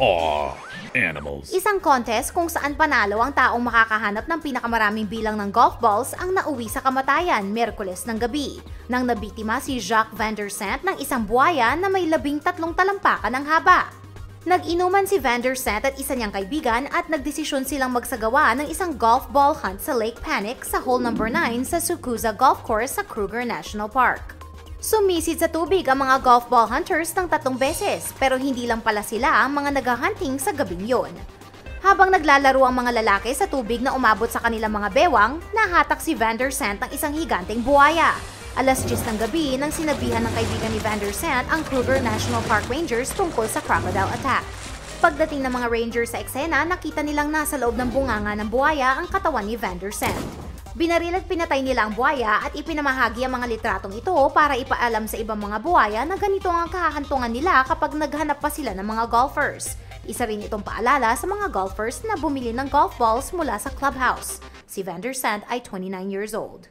Aw, animals. Isang contest kung saan panalo ang taong makakahanap ng pinakamaraming bilang ng golf balls ang nauwi sa kamatayan Merkules ng gabi. Nang nabiktima si Jacques Van der Sant ng isang buhaya na may labing tatlong talampakan ng haba. Nag-inuman si Van der Sant at isa niyang kaibigan at nagdesisyon silang magsagawa ng isang golf ball hunt sa Lake Panic sa hole number 9 sa Sukuza Golf Course sa Kruger National Park. Sumisid sa tubig ang mga golf ball hunters ng tatlong beses pero hindi lang pala sila ang mga naghahunting sa gabing yon. Habang naglalaro ang mga lalaki sa tubig na umabot sa kanilang mga bewang, nahatak si Van der Sant ng isang higanteng buhaya. Alas 10 ng gabi nang sinabihan ng kaibigan ni Van der Sant ang Kruger National Park Rangers tungkol sa crocodile attack. Pagdating ng mga rangers sa eksena, nakita nilang nasa loob ng bunganga ng buhaya ang katawan ni Van der Sant. Binaril at pinatay nila ang buhaya at ipinamahagi ang mga litratong ito para ipaalam sa ibang mga buhaya na ganito ang kahahantungan nila kapag naghanap pa sila ng mga golfers. Isa rin itong paalala sa mga golfers na bumili ng golf balls mula sa clubhouse. Si Van der Sant ay 29 years old.